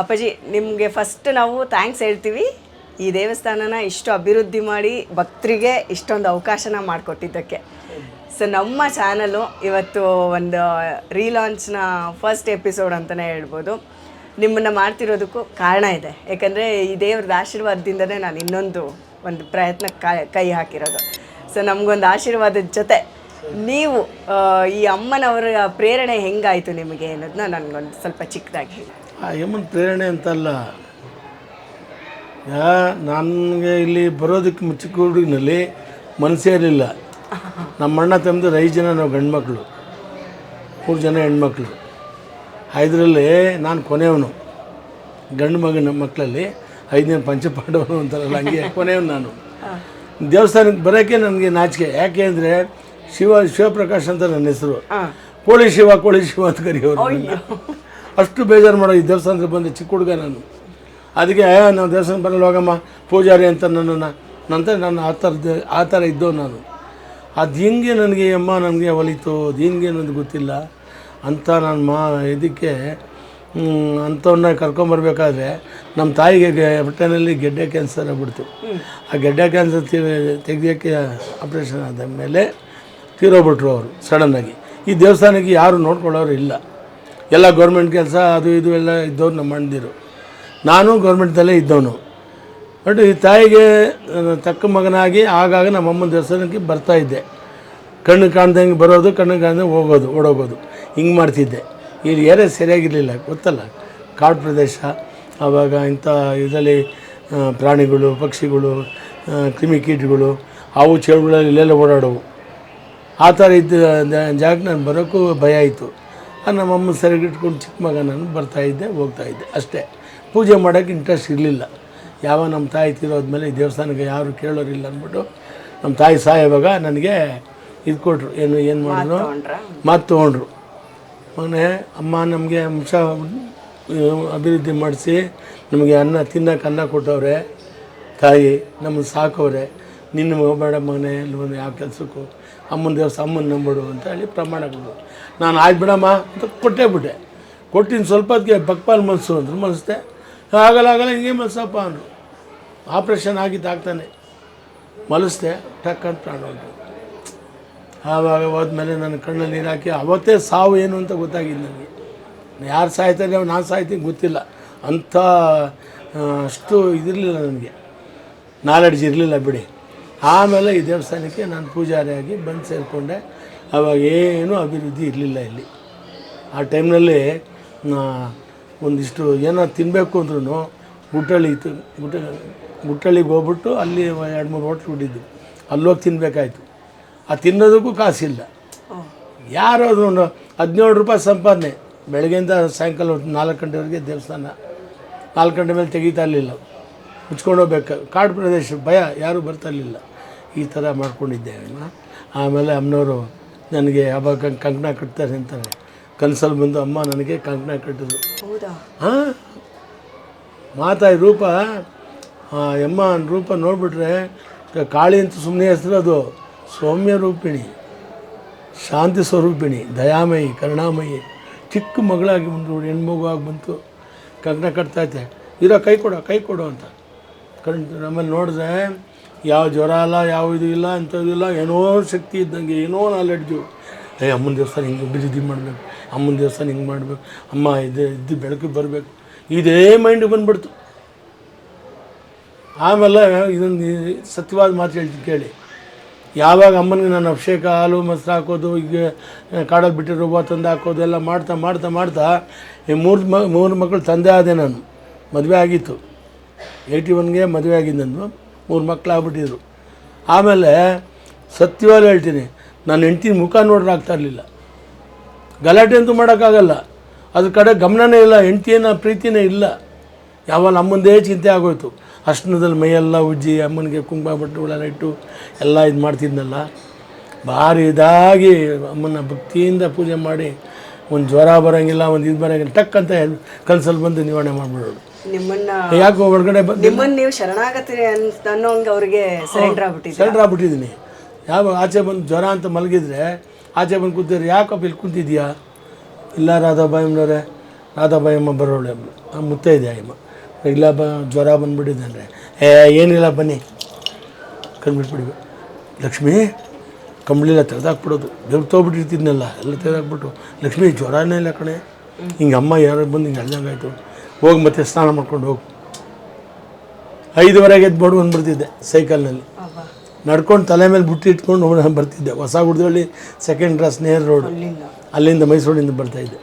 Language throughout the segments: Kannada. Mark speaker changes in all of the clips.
Speaker 1: ಅಪ್ಪಾಜಿ, ನಿಮಗೆ ಫಸ್ಟ್ ನಾವು ಥ್ಯಾಂಕ್ಸ್ ಹೇಳ್ತೀವಿ. ಈ ದೇವಸ್ಥಾನನ ಇಷ್ಟು ಅಭಿವೃದ್ಧಿ ಮಾಡಿ ಭಕ್ತರಿಗೆ ಇಷ್ಟೊಂದು ಅವಕಾಶನ ಮಾಡಿಕೊಟ್ಟಿದ್ದಕ್ಕೆ. ಸೊ ನಮ್ಮ ಚಾನಲು ಇವತ್ತು ಒಂದು ರೀಲಾಂಚ್ನ ಫಸ್ಟ್ ಎಪಿಸೋಡ್ ಅಂತಲೇ ಹೇಳ್ಬೋದು. ನಿಮ್ಮನ್ನು ಮಾಡ್ತಿರೋದಕ್ಕೂ ಕಾರಣ ಇದೆ. ಯಾಕಂದರೆ ಈ ದೇವ್ರದ ಆಶೀರ್ವಾದದಿಂದನೇ ನಾನು ಇನ್ನೊಂದು ಒಂದು ಪ್ರಯತ್ನ ಕೈ ಹಾಕಿರೋದು. ಸೊ ನಮಗೊಂದು ಆಶೀರ್ವಾದದ ಜೊತೆ ನೀವು ಈ ಅಮ್ಮನವರ ಪ್ರೇರಣೆ ಹೆಂಗಾಯಿತು ನಿಮಗೆ ಅನ್ನೋದನ್ನ ನನಗೊಂದು ಸ್ವಲ್ಪ ಚಿಕ್ಕದಾಗಿ ಹೇಳಿ.
Speaker 2: ಆ ಯಮ್ಮನ ಪ್ರೇರಣೆ ಅಂತಲ್ಲ. ಯಾ ನನಗೆ ಇಲ್ಲಿ ಬರೋದಕ್ಕೆ ಚಿಕ್ಕ ಹುಡುಗಿನಲ್ಲಿ ಮನಸ್ಸೇ ಇರಲಿಲ್ಲ. ನಮ್ಮ ಅಣ್ಣ ತಮ್ಮದು ಐದು ಜನ ನಾವು ಗಂಡ್ಮಕ್ಳು. ಮೂರು ಜನ ಹೆಣ್ಮಕ್ಳು. ಐದರಲ್ಲಿ ನಾನು ಕೊನೆಯವನು. ಗಂಡು ಮಗನ ಮಕ್ಕಳಲ್ಲಿ ಐದನೇ ಪಂಚಪಾಂಡವನು ಅಂತಾರಲ್ಲ ಹಂಗೆ ಕೊನೆಯವನು ನಾನು. ದೇವಸ್ಥಾನಕ್ಕೆ ಬರೋಕ್ಕೆ ನನಗೆ ನಾಚಿಕೆ. ಯಾಕೆ ಅಂದರೆ ಶಿವ ಶಿವಪ್ರಕಾಶ್ ಅಂತ ನನ್ನ ಹೆಸರು. ಕೋಳಿ ಶಿವ ಕೋಳಿ ಶಿವ ಅಂತ ಕರೆಯೋರು. ಅಷ್ಟು ಬೇಜಾರು ಮಾಡೋ ಈ ದೇವಸ್ಥಾನಕ್ಕೆ ಬಂದೆ ಚಿಕ್ಕ ಹುಡುಗ ನಾನು. ಅದಕ್ಕೆ "ಏ, ನಾವು ದೇವಸ್ಥಾನ ಬರಲ್ಲ ಹೋಗಮ್ಮ. ಪೂಜಾರಿ ಅಂತ ನನ್ನನ್ನು. ನಂತರ ನಾನು ಆ ಥರದ ಆ ಥರ ಇದ್ದವು ನಾನು. ಅದು ಹಿಂಗೆ ನನಗೆ ಅಮ್ಮ ನನಗೆ ಒಲಿತು ಅದು ಹಿಂಗೆ ನನಗೆ ಗೊತ್ತಿಲ್ಲ. ಅಂತ ನಾನು ಮಾ ಇದಕ್ಕೆ ಅಂಥವನ್ನ ಕರ್ಕೊಂಬರ್ಬೇಕಾದ್ರೆ ನಮ್ಮ ತಾಯಿಗೆ ಹೊಟ್ಟೆನಲ್ಲಿ ಗೆಡ್ಡೆ ಕ್ಯಾನ್ಸರ್ ಆಗ್ಬಿಡ್ತು. ಆ ಗೆಡ್ಡೆ ಕ್ಯಾನ್ಸರ್ ತೆಗಿಯೋಕ್ಕೆ ಆಪ್ರೇಷನ್ ಆದ ಮೇಲೆ ತೀರೋಗ್ಬಿಟ್ರು ಅವರು ಸಡನ್ನಾಗಿ. ಈ ದೇವಸ್ಥಾನಕ್ಕೆ ಯಾರು ನೋಡ್ಕೊಳ್ಳೋರು ಇಲ್ಲ. ಎಲ್ಲ ಗೌರ್ಮೆಂಟ್ ಕೆಲಸ, ಅದು ಇದು ಎಲ್ಲ ಇದ್ದವ್ರು ನಮ್ಮ ಅಣ್ಣದಿರು. ನಾನು ಗೌರ್ಮೆಂಟ್ದಲ್ಲೇ ಇದ್ದವನು. ಬಟ್ ಈ ತಾಯಿಗೆ ತಕ್ಕ ಮಗನಾಗಿ ಆಗಾಗ ನಮ್ಮಮ್ಮನ ದೇವಸ್ಥಾನಕ್ಕೆ ಬರ್ತಾಯಿದ್ದೆ ಕಣ್ಣು ಕಾಣ್ದಂಗೆ ಬರೋದು, ಕಣ್ಣು ಕಾಣ್ದಂಗೆ ಹೋಗೋದು, ಓಡೋಗೋದು. ಹಿಂಗೆ ಮಾಡ್ತಿದ್ದೆ. ಇಲ್ಲಿ ಯಾರೇ ಸರಿಯಾಗಿರಲಿಲ್ಲ, ಗೊತ್ತಲ್ಲ? ಕಾಡು ಪ್ರದೇಶ, ಆವಾಗ ಇಂಥ ಇದರಲ್ಲಿ ಪ್ರಾಣಿಗಳು, ಪಕ್ಷಿಗಳು ಕ್ರಿಮಿಕೀಟಗಳು ಅವು ಚೇಳುಗಳಲ್ಲಿ ಇಲ್ಲೆಲ್ಲ ಓಡಾಡೋವು. ಆ ಥರ ಇದ್ದ ಜಾಗಕ್ಕೆ ನಾನು ಬರೋಕ್ಕೂ ಭಯ ಆಯಿತು. ನಮ್ಮ ಅಮ್ಮ ಸರಿಯಾಗಿ ಇಟ್ಕೊಂಡು ಚಿಕ್ಕ ಮಗ ನಾನು ಬರ್ತಾಯಿದ್ದೆ ಹೋಗ್ತಾಯಿದ್ದೆ ಅಷ್ಟೇ. ಪೂಜೆ ಮಾಡೋಕ್ಕೆ ಇಂಟ್ರೆಸ್ಟ್ ಇರಲಿಲ್ಲ. ಯಾವ ನಮ್ಮ ತಾಯಿ ತಿರೋದ್ಮೇಲೆ ಈ ದೇವಸ್ಥಾನಕ್ಕೆ ಯಾರು ಕೇಳೋರಿಲ್ಲ ಅಂದ್ಬಿಟ್ಟು ನಮ್ಮ ತಾಯಿ ಸಾಯೋವಾಗ ನನಗೆ ಇದು ಕೊಟ್ಟರು ಏನು ಏನು ಮಾಡಿದ್ರು? ಮಾತು ತೊಗೊಂಡ್ರು? ಮಗನೇ ಅಮ್ಮ ನಮಗೆ ಅಂಶ ಅಭಿವೃದ್ಧಿ ಮಾಡಿಸಿ ನಮಗೆ ಅನ್ನ ತಿನ್ನೋಕೆ ಅನ್ನ ಕೊಟ್ಟವ್ರೆ. ತಾಯಿ ನಮ್ಮನ್ನು ಸಾಕವ್ರೆ ನಿನ್ನ ಹೋಗಬೇಡ ಮಗನೇ ಇಲ್ಲಿ ಯಾವ ಕೆಲಸಕ್ಕೂ. ಅಮ್ಮನ ದೇವಸ್ಥಾನ ಅಮ್ಮನ ನಂಬಿಡು ಅಂತ ಹೇಳಿ ಪ್ರಮಾಣ ಕೊಡು ನಾನು ಆಯ್ತು ಬಿಡಮ್ಮ ಅಂತ ಕೊಟ್ಟೇ ಬಿಟ್ಟೆ. ಕೊಟ್ಟಿನ ಸ್ವಲ್ಪ ಹೊತ್ತಿಗೆ ಬಕ್ಪಾಲ್ ಮನಸ್ಸು ಅಂದ್ರೆ ಮನಸ್ಸೆ ಆಗಲ್ಲ ಆಗಲ್ಲ ಹಿಂಗೆ ಮನಸ್ಸಪ್ಪ ಅಂದರು. ಆಪ್ರೇಷನ್ ಆಗಿದ್ದು ಆಗ್ತಾನೆ. ಮಲಸ್ದೆ ಟಕ್ ಅಂತ ಪ್ರಾಣ ಹೊರ್ಟು. ಆವಾಗ ಹೋದ್ಮೇಲೆ ನನ್ನ ಕಣ್ಣಲ್ಲಿ ನೀರು ಹಾಕಿ, ಅವತ್ತೇ ಸಾವು ಏನು ಅಂತ ಗೊತ್ತಾಗಿದ್ದು ನನಗೆ. ಯಾರು ಸಾಯ್ತಾರೆ, ನಾನು ಸಾಯ್ತೀನಿ ಗೊತ್ತಿಲ್ಲ. ಅಂಥ ಅಷ್ಟು ಇದಿರಲಿಲ್ಲ ನನಗೆ. ನಾಲೆಡ್ಜ್ ಇರಲಿಲ್ಲ ಬಿಡಿ. ಆಮೇಲೆ ಈ ದೇವಸ್ಥಾನಕ್ಕೆ ನಾನು ಪೂಜಾರಿಯಾಗಿ ಬಂದು ಸೇರಿಕೊಂಡೆ. ಅವಾಗ ಏನೂ ಅಭಿವೃದ್ಧಿ ಇರಲಿಲ್ಲ ಇಲ್ಲಿ. ಆ ಟೈಮ್ನಲ್ಲಿ ಒಂದಿಷ್ಟು ಏನೋ ತಿನ್ನಬೇಕು ಅಂದ್ರೂ ಗುಟ್ಟಳ್ಳಿ ಇತ್ತು. ಗುಟ್ಟ ಗುಟ್ಟಳ್ಳಿಗೆ ಹೋಗ್ಬಿಟ್ಟು ಅಲ್ಲಿ ಎರಡು ಮೂರು ಹೋಟ್ಲು ಬಿಟ್ಟಿದ್ದು ಅಲ್ಲೋಗಿ ತಿನ್ನಬೇಕಾಯ್ತು ಆ ತಿನ್ನೋದಕ್ಕೂ ಕಾಸಿಲ್ಲ. ಯಾರು ಅದು ಹದಿನೇಳು ರೂಪಾಯಿ ಸಂಪಾದನೆ. ಬೆಳಗ್ಗೆಯಿಂದ ಸಾಯಂಕಾಲ ಹೊತ್ತು ನಾಲ್ಕು ಗಂಟೆವರೆಗೆ ದೇವಸ್ಥಾನ. ನಾಲ್ಕು ಗಂಟೆ ಮೇಲೆ ತೆಗೀತಾ ಇರಲಿಲ್ಲ. ಮುಚ್ಕೊಂಡು ಹೋಗ್ಬೇಕು. ಕಾಡು ಪ್ರದೇಶ ಭಯ ಯಾರೂ ಬರ್ತಾ ಇರಲಿಲ್ಲ. ಈ ಥರ ಮಾಡ್ಕೊಂಡಿದ್ದೆ. ಆಮೇಲೆ ಅಮ್ಮನವರು ನನಗೆ ಯಾವಾಗ ಕಂಕಣ ಕಟ್ತಾರೆ ಅಂತಾರೆ. ಕನಸಲ್ಲಿ ಬಂದು ಅಮ್ಮ ನನಗೆ ಕಂಕಣ ಕಟ್ಟಿದ್ರು. ಹಾಂ? ಮಾತಾಯಿ ರೂಪ ಅಮ್ಮ ರೂಪ ನೋಡಿಬಿಟ್ರೆ ಕಾಳಿ ಅಂತ ಸುಮ್ಮನೆ ಹೆಸರು ಅದು. ಸೌಮ್ಯ ರೂಪಿಣಿ ಶಾಂತಿ ಸ್ವರೂಪಿಣಿ ದಯಾಮಯಿ ಕರುಣಾಮಯಿ. ಚಿಕ್ಕ ಮಗಳಾಗಿ ಬಂದು ಹೆಣ್ಮಗು ಆಗಿ ಬಂತು. ಕಂಕಣ ಕಟ್ತಾಯ್ತೆ ಇರೋ ಕೈ ಕೊಡೋ ಕೈ ಕೊಡು ಅಂತ. ಕಣ್ ನಮ್ಮಲ್ಲಿ ನೋಡಿದ್ರೆ ಯಾವ ಜ್ವರ ಅಲ್ಲ ಯಾವ ಇದು ಇಲ್ಲ ಅಂಥದ್ದು ಇಲ್ಲ, ಏನೋ ಶಕ್ತಿ ಇದ್ದಂಗೆ, ಏನೋ ನಾಲೆಡ್ಜು ಏ, ಅಮ್ಮನ ದೇವಸ್ಥಾನ ಹಿಂಗೆ ಬಿದ್ದು ಮಾಡಬೇಕು. ಅಮ್ಮನ ದೇವಸ್ಥಾನ ಹಿಂಗೆ ಮಾಡಬೇಕು. ಅಮ್ಮ ಇದು ಇದ್ದು, ಬೆಳಕು ಬರಬೇಕು. ಇದೇ ಮೈಂಡ್ ಬಂದ್ಬಿಡ್ತು. ಆಮೇಲೆ ಇದೊಂದು ಸತ್ಯವಾದ ಮಾತು ಹೇಳ್ತೀನಿ ಕೇಳಿ. ಯಾವಾಗ ಅಮ್ಮನಿಗೆ ನಾನು ಅಭಿಷೇಕ, ಹಾಲು, ಮೊಸರು ಹಾಕೋದು ಈಗ ಕಾಡಲ್ಲಿ ಬಿಟ್ಟಿರೋ ಹೂವು ತಂದು ಹಾಕೋದು, ಎಲ್ಲ ಮಾಡ್ತಾ ಮಾಡ್ತಾ ಮಾಡ್ತಾ, ಈ ಮೂರು ಮ, ಮೂರು ಮಕ್ಕಳು ತಂದೆ ಆದೆ ನಾನು. ಮದುವೆ ಆಗಿತ್ತು. ಏಯ್ಟಿ ಒನ್ಗೆ ಮದುವೆ ಆಗಿದ್ದು ನಾನು. ಮೂರು ಮಕ್ಕಳು ಆಗ್ಬಿಟ್ಟಿದ್ರು ಆಮೇಲೆ ಸತ್ಯವಾಗಿ ಹೇಳ್ತೀನಿ, ನಾನು ಹೆಂಡ್ತಿನ ಮುಖ ನೋಡ್ರೆ ಆಗ್ತಾ ಇರಲಿಲ್ಲ. ಗಲಾಟೆ ಅಂತೂ ಮಾಡೋಕ್ಕಾಗಲ್ಲ. ಅದ್ರ ಕಡೆ ಗಮನನೇ ಇಲ್ಲ ಹೆಂಡ್ತಿನ ಪ್ರೀತಿನೇ ಇಲ್ಲ. ಯಾವಾಗ ಅಮ್ಮಂದೇ ಚಿಂತೆ ಆಗೋಯ್ತು. ಅಷ್ಟನದಲ್ಲಿ ಮೈಯೆಲ್ಲ ಉಜ್ಜಿ, ಅಮ್ಮನಿಗೆ ಕುಂಕುಮ ಬಟ್ಟೆಗಳೆಲ್ಲ ಇಟ್ಟು ಎಲ್ಲ ಇದು ಮಾಡ್ತಿದ್ನಲ್ಲ. ಭಾರಿ ಇದಾಗಿ ಅಮ್ಮನ ಭಕ್ತಿಯಿಂದ ಪೂಜೆ ಮಾಡಿ ಒಂದು ಜ್ವರ ಬರೋಂಗಿಲ್ಲ ಒಂದು ಇದು ಬರೋಂಗಿಲ್ಲ ಟಕ್ ಅಂತ ಕನ್ಸಲ್ಲಿ ಬಂದು ನಿವಾರಣೆ ಮಾಡಿಬಿಡೋದು.
Speaker 1: ನಿಮ್ಮನ್ನ
Speaker 2: ಯಾಕೋ ಒಳಗಡೆ
Speaker 1: ನಿಮ್ಮನ್ನ ನೀವು ಅಂತ ಅನ್ನೋಂಗೆ ಅವ್ರಿಗೆ ಸರೆಂಡರ್ ಆಗ್ಬಿಟ್ಟಿದ್ದೀನಿ
Speaker 2: ಸೆಂಟ್ರ್ ಆಗ್ಬಿಟ್ಟಿದ್ದೀನಿ. ಯಾವ ಆಚೆ ಬಂದು ಜ್ವರ ಅಂತ ಮಲಗಿದ್ರೆ ಆಚೆ ಬಂದು ಕೂತಿದ್ರೆ ಯಾಕಪ್ಪ ಇಲ್ಲಿ ಕುಂತಿದ್ಯಾ? ಇಲ್ಲ ರಾಧಾಬಾಯಿಮ್ನವ್ರೆ ರಾಧಾಬಾಯಮ್ಮ ಬರೋಳೆ ಆ ಮುತ್ತೈದೆ ಅಮ್ಮ ಇಲ್ಲ ಬ ಜ್ವರ ಬಂದ್ಬಿಟ್ಟಿದೆ ಅಂದರೆ. ಏ ಏನಿಲ್ಲ ಬನ್ನಿ. ಕಂಡುಬಿಟ್ಬಿಡಿ ಲಕ್ಷ್ಮಿ ಕಂಬಳಿಲ್ಲ ತೆಗೆದಾಕ್ಬಿಡೋದು. ದೇವ್ರು ತೊಗೊಬಿಟ್ಟಿರ್ತಿದ್ನಲ್ಲ ಎಲ್ಲ ತೆಗೆದಾಕ್ಬಿಟ್ಟು. ಲಕ್ಷ್ಮಿ ಜ್ವರನೇ ಇಲ್ಲ ಕಣೆ. ಹಿಂಗೆ ಅಮ್ಮ ಯಾರು ಬಂದು ಹಿಂಗೆ ಅಳ್ದಂಗಾಯ್ತು. ಹೋಗಿ ಮತ್ತೆ ಸ್ನಾನ ಮಾಡ್ಕೊಂಡು ಹೋಗು. ಐದುವರೆಗೆ ಎದ್ದು ಬಡು ಬರ್ತಿದ್ದೆ ಸೈಕಲ್ನಲ್ಲಿ. ನಡ್ಕೊಂಡು ತಲೆ ಮೇಲೆ ಬುಟ್ಟಿ ಇಟ್ಕೊಂಡು ಹೋಗಿ ಬರ್ತಿದ್ದೆ. ಹೊಸ ಗುಡ್ದಳ್ಳಿ ಸೆಕೆಂಡ್ ಕ್ಲಾಸ್ ನೇರ್ ರೋಡ್
Speaker 1: ಅಲ್ಲಿಂದ.
Speaker 2: ಮೈಸೂರಿನಿಂದ ಮೈಸೂರಿಂದ ಬರ್ತಾಯಿದ್ದೆ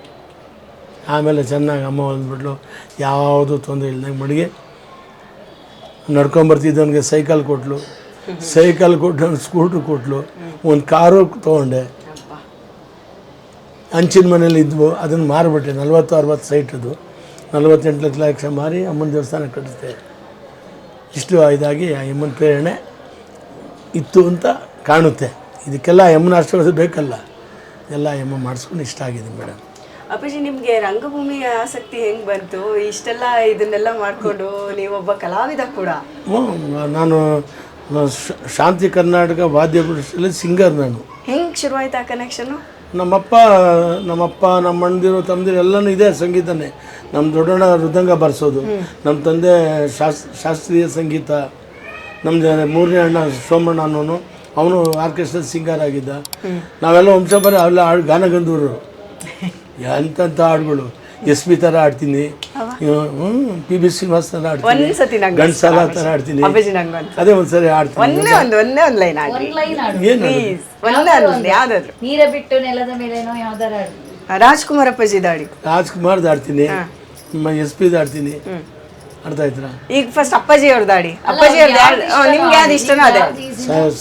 Speaker 2: ಆಮೇಲೆ ಚೆನ್ನಾಗಿ ಅಮ್ಮ ಹೊಂದ್ಬಿಟ್ಲು ಯಾವುದು ತೊಂದರೆ ಇಲ್ದಂಗೆ ಮಡಿಗೆ. ನಡ್ಕೊಂಬರ್ತಿದ್ದವನಿಗೆ ಸೈಕಲ್ ಕೊಟ್ಲು. ಸೈಕಲ್ ಕೊಟ್ಟು ಸ್ಕೂಟ್ರ್ ಕೊಟ್ಲು ಒಂದು ಕಾರು ತೊಗೊಂಡೆ.
Speaker 1: ಅಂಚಿನ
Speaker 2: ಹಂಚಿನ ಮನೇಲಿ ಇದ್ವು ಅದನ್ನು ಮಾರಿಬಿಟ್ಟೆ ನಲ್ವತ್ತು ಅರವತ್ತು ಸೈಟ್ ಅದು. ನಲ್ವತ್ತೆಂಟು ಲಕ್ಷ ಮಾರಿ ಅಮ್ಮನ ದೇವಸ್ಥಾನ ಕಟ್ಟಿಸ್ದೆ. ಇಷ್ಟು ಇದಾಗಿ ಆ ಅಮ್ಮನ ಪ್ರೇರಣೆ ಇತ್ತು ಅಂತ ಕಾಣುತ್ತೆ. ಇದಕ್ಕೆಲ್ಲ ಯಮ್ಮನ ಆಶೀರ್ವಾದ ಬೇಕಲ್ಲ. ಎಲ್ಲ ಯಮ್ಮ ಮಾಡಿಸ್ಕೊಂಡು ಇಷ್ಟ ಆಗಿದೆ ಮೇಡಮ್.
Speaker 1: ಅಪ್ಪಾಜಿ ನಿಮಗೆ ರಂಗಭೂಮಿ ಆಸಕ್ತಿ ಹೆಂಗೆ ಬಂತು? ಇಷ್ಟೆಲ್ಲ ಇದನ್ನೆಲ್ಲ ಮಾಡಿಕೊಂಡು ನೀವೊಬ್ಬ ಕಲಾವಿದ ಕೂಡ.
Speaker 2: ಹ್ಞೂ ನಾನು ಶಾಂತಿ ಕರ್ನಾಟಕ ವಾದ್ಯ ಸಿಂಗರ್ ನಾನು.
Speaker 1: ಹೆಂಗ್ ಶುರುವಾಯ್ತು ಆ ಕನೆಕ್ಷನ್
Speaker 2: ನಮ್ಮಪ್ಪ ನಮ್ಮಪ್ಪ ನಮ್ಮ ಅಣ್ಣದಿರು ತಮ್ಮದಿರು ಎಲ್ಲನೂ ಇದೆ ಸಂಗೀತನೇ. ನಮ್ಮ ದೊಡ್ಡಣ್ಣ ಮೃದಂಗ ಬರ್ಸೋದು. ನಮ್ಮ ತಂದೆ ಶಾಸ್ ಶಾಸ್ತ್ರೀಯ ಸಂಗೀತ. ನಮ್ಮ ಮೂರನೇ ಅಣ್ಣ ಸೋಮಣ್ಣ ಅನ್ನೋನು. ಅವನು ಆರ್ಕೆಸ್ಟ್ರಾ ಸಿಂಗರ್ ಆಗಿದ್ದ. ನಾವೆಲ್ಲ ವಂಶ ಬರೀ ಅವೆಲ್ಲ ಹಾಡು ಗಾನಗಂಧೂರು. ಎಂಥ ಹಾಡುಗಳು. ಎಸ್ ಪಿ ಥರ ಆಡ್ತೀನಿ. ಹ್ಞೂ ಪಿ ಬಿ ಶ್ರೀನಿವಾಸ್ ಥರ ಆಡ್ತೀನಿ. ಗಂಡ್ಸಾಲ ಥರ ಆಡ್ತೀನಿ. ಅದೇ ಒಂದ್ಸರಿ ಆಡ್ತೀನಿ.
Speaker 1: ಒಂದೇ ಒಂದು ಒಂದೇ ಒಂದು ಲೈನ್ ಆಡ್ರಿ.
Speaker 3: ಒಂದ್ ಲೈನ್ ಆಡು
Speaker 2: ಏನು
Speaker 1: ಒಂದೇ ಒಂದು ಯಾವ್ದಾದ್ರು
Speaker 3: ನೀರ ಬಿಟ್ಟು ನೆಲದ ಮೇಲೇನೋ ಯಾವ್ದಾರ
Speaker 1: ರಾಜ್ಕುಮಾರ್ ಅಪ್ಪಾಜಿ ದಾಡಿ.
Speaker 2: ರಾಜ್ಕುಮಾರ್ದು ಆಡ್ತೀನಿ ಎಸ್ ಪಿ ಆಡ್ತೀನಿ ಆಡ್ತಾ
Speaker 1: ಈಗ ಫಸ್ಟ್ ಅಪ್ಪಾಜಿ ಅವ್ರದ್ದು ದಾಡಿ. ಅಪ್ಪಾಜಿ ಅವ್ರದ್ದು ನಿಮ್ಗೆ ಯಾವ್ದು ಇಷ್ಟನೋ ಅದೇ.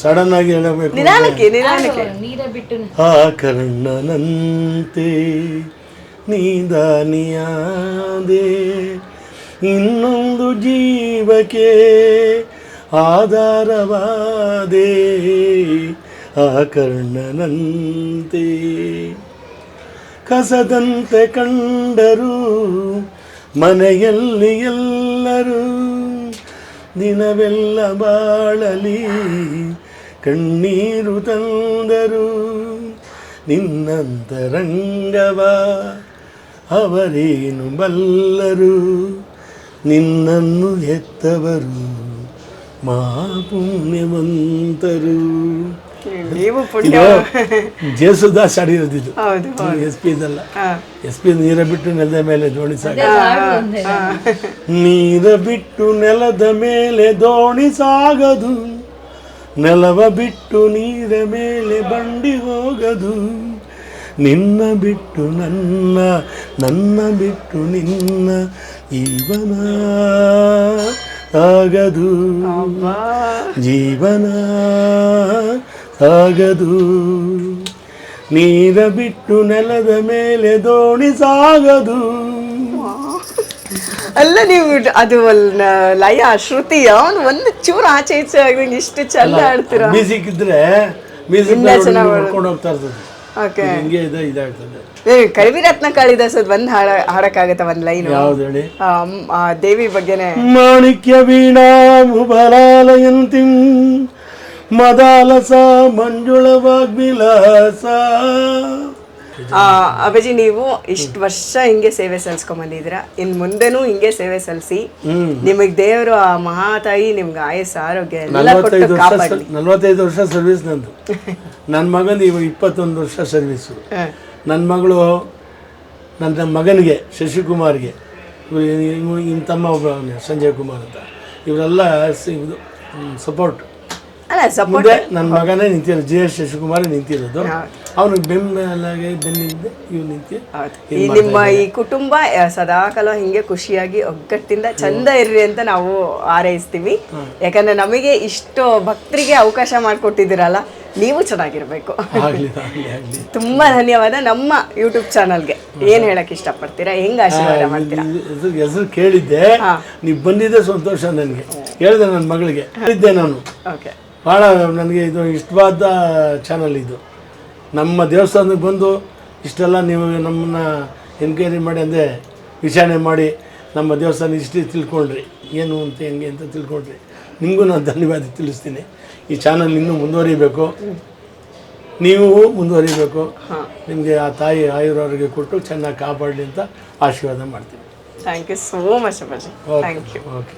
Speaker 2: ಸಡನ್ ಆಗಿ ಹೇಳಬೇಕು.
Speaker 1: ನಿಧಾನಕ್ಕೆ ನಿಧಾನಕ್ಕೆ.
Speaker 3: ನೀರ ಬಿಟ್ಟು
Speaker 2: ಆ ಕರ್ಣನಂತೆ ನೀದಾನಿಯಾದೆ ಇನ್ನೊಂದು ಜೀವಕ್ಕೆ ಆಧಾರವಾದೆ ಆ ಕರ್ಣನಂತೆ. ಕಸದಂತೆ ಕಂಡರು ಮನೆಯಲ್ಲಿ ಎಲ್ಲರೂ ದಿನವೆಲ್ಲ ಬಾಳಲಿ ಕಣ್ಣೀರು ತಂದರು ನಿನ್ನಂತರಂಗವ. ಅವರೇನು ಬಲ್ಲರು? ನಿನ್ನನ್ನು ಹೆತ್ತವರು ಮಾಪುಣ್ಯವಂತರು
Speaker 1: ನೀವು ಪುಣ್ಯ
Speaker 2: ಇದು ಜೇಸುದಾಸ್ ಆಡಿರೋದಿದು
Speaker 1: ಹೌದು
Speaker 2: ಎಸ್ ಪಿ ಇದಲ್ಲ. ಎಸ್ ಪಿ ನೀರ ಬಿಟ್ಟು ನೆಲದ ಮೇಲೆ ದೋಣಿ ಸಾಗ. ನೀರ ಬಿಟ್ಟು ನೆಲದ ಮೇಲೆ ದೋಣಿ ಸಾಗದು. ನೆಲವ ಬಿಟ್ಟು ನೀರ ಮೇಲೆ ಬಂಡಿ ಹೋಗದು. ನಿನ್ನ ಬಿಟ್ಟು ನನ್ನ ನನ್ನ ಬಿಟ್ಟು ನಿನ್ನ ಜೀವನ ಆಗದು. ಜೀವನ ಆಗದು. ನೀರ ಬಿಟ್ಟು ನೆಲದ ಮೇಲೆ ದೋಣಿ ಸಾಗದು.
Speaker 1: ಅಲ್ಲ ನೀವು ಅದು ಲಯ ಶ್ರುತಿ ಅವನು ಒಂದು ಚೂರು ಆಚೆ ಈಚೆ ಆಗ್ದಂಗೆ ಇಷ್ಟು ಚಂದ ಆಡ್ತೀರ?
Speaker 2: ಮ್ಯೂಸಿಕ್ ಇದ್ರೆ ಮ್ಯೂಸಿಕ್ ನೋಡ್ಕೊಂಡು ಹೋಗ್ತಾ ಇರ್ತದೆ
Speaker 1: ಓಕೆ.
Speaker 2: ಹಿಂಗೆ ಇದೆ ಇದಾಗ್ತದೆ.
Speaker 1: ಕರಿವಿರತ್ನ ಕಾಳಿದಾಸದ್ ಒಂದ್ ಹಾಡ ಹಾಡಕ್ಕಾಗತ್ತ ಒಂದ್ ಲೈನ್?
Speaker 2: ಯಾವ್ದು ಹೇಳಿ?
Speaker 1: ದೇವಿ ಬಗ್ಗೆನೆ.
Speaker 2: ಮಾಣಿಕ್ಯ ವೀಣಾ ಮುಬಲಾಲಯಂತಿ ಮದಾಲಸ ಮಂಜುಳ ವಾಗ್ವಿಲಾಸ
Speaker 1: ಆ, ಅಪ್ಪಾಜಿ ನೀವು ಇಷ್ಟು ವರ್ಷ ಹಿಂಗೆ ಸೇವೆ ಸಲ್ಸ್ಕೊಂಡ್ಬಂದಿದ್ರ ಇನ್ ಮುಂದೆನೂ ಹಿಂಗೆ ಸೇವೆ ಸಲ್ಲಿಸಿ ನಿಮಗೆ ದೇವರು ಆ ಮಹಾತಾಯಿ ನಿಮ್ಗೆ ಆಯಸ್ ಆರೋಗ್ಯ ಎಲ್ಲ
Speaker 2: ನಲ್ವತ್ತೈದು
Speaker 1: ಕೊಟ್ಟು ಕಾಪಾಡಲಿ.
Speaker 2: ನಲ್ವತ್ತೈದು ವರ್ಷ ಸರ್ವಿಸ್ ನಂದು. ನನ್ನ ಮಗನ ಇವಾಗ ಇಪ್ಪತ್ತೊಂದು ವರ್ಷ ಸರ್ವಿಸ್. ನನ್ನ ಮಗಳು ನನ್ನ ಮಗನಿಗೆ ಶಶಿಕುಮಾರ್ಗೆ. ಇನ್ ತಮ್ಮ ಒಬ್ಬ ಸಂಜಯ್ ಕುಮಾರ್ ಅಂತ. ಇವರೆಲ್ಲ ಇದು ಸಪೋರ್ಟ್
Speaker 1: ಅಲ್ಲ ಸಪೋರ್ಟ್
Speaker 2: ನನ್ನ ಮಗನೇ ನಿಂತಿರೋದು ಜಿ ಎಸ್ ಶಶಿಕುಮಾರ್ ನಿಂತಿರೋದು. ಅವನಿಗೆ ಬೆಂಬಲಾಗಿ ಬೆನ್ನಿಂದೆ ಇವ್ ನಿಂತಿ
Speaker 1: ಈ ನಿಮ್ಮ ಈ ಕುಟುಂಬ ಸದಾಕಾಲ ಹಿಂಗೆ ಖುಷಿಯಾಗಿ ಒಗ್ಗಟ್ಟಿಂದ ಚಂದ ಇರ್ರಿ ಅಂತ ನಾವು ಹಾರೈಸ್ತೀವಿ ಯಾಕಂದ್ರೆ ನಮಗೆ ಇಷ್ಟು ಭಕ್ತರಿಗೆ ಅವಕಾಶ ಮಾಡಿಕೊಟ್ಟಿದ್ದೀರಲ್ಲ ನೀವು ಚೆನ್ನಾಗಿರ್ಬೇಕು. ತುಂಬಾ ಧನ್ಯವಾದ ನಮ್ಮ ಯೂಟ್ಯೂಬ್ ಚಾನಲ್ಗೆ. ಏನ್ ಹೇಳಕ್ ಇಷ್ಟಪಡ್ತೀರಾ? ಹೆಂಗ್ ಆಶೀರ್ವಾದ ಮಾಡ್ತೀರಾ?
Speaker 2: ಹೆಸರು ಕೇಳಿದ್ದೆ. ನೀವು ಬಂದಿದ್ದೆ ಸಂತೋಷ ನನಗೆ. ಹೇಳಿದೆ ನನ್ನ ಮಗಳಿಗೆ. ಹೇಳಿದ್ದೆ ನಾನು.
Speaker 1: ಓಕೆ
Speaker 2: ಭಾಳ ನನಗೆ ಇದು ಇಷ್ಟವಾದ ಚಾನಲ್ ಇದು. ನಮ್ಮ ದೇವಸ್ಥಾನಕ್ಕೆ ಬಂದು ಇಷ್ಟೆಲ್ಲ ನೀವು ನಮ್ಮನ್ನು ಎನ್ಕ್ವೈರಿ ಮಾಡಿ ಅಂದರೆ ವಿಚಾರಣೆ ಮಾಡಿ ನಮ್ಮ ದೇವಸ್ಥಾನ ಇಷ್ಟು ತಿಳ್ಕೊಂಡ್ರಿ. ಏನು ಅಂತ ಹೆಂಗೆ ಅಂತ ತಿಳ್ಕೊಂಡ್ರಿ. ನಿಮಗೂ ನಾನು ಧನ್ಯವಾದ ತಿಳಿಸ್ತೀನಿ. ಈ ಚಾನಲ್ ಇನ್ನೂ ಮುಂದುವರಿಬೇಕು. ನೀವು ಮುಂದುವರಿಬೇಕು. ನಿಮಗೆ ಆ ತಾಯಿ ಆಯುರವರಿಗೆ ಕೊಟ್ಟು ಚೆನ್ನಾಗಿ ಕಾಪಾಡಲಿ ಅಂತ ಆಶೀರ್ವಾದ ಮಾಡ್ತೀನಿ.
Speaker 1: ಥ್ಯಾಂಕ್ ಯು ಸೋ ಮಚ್ ಅಪ್ಪಾಜಿ. Thank you
Speaker 2: okay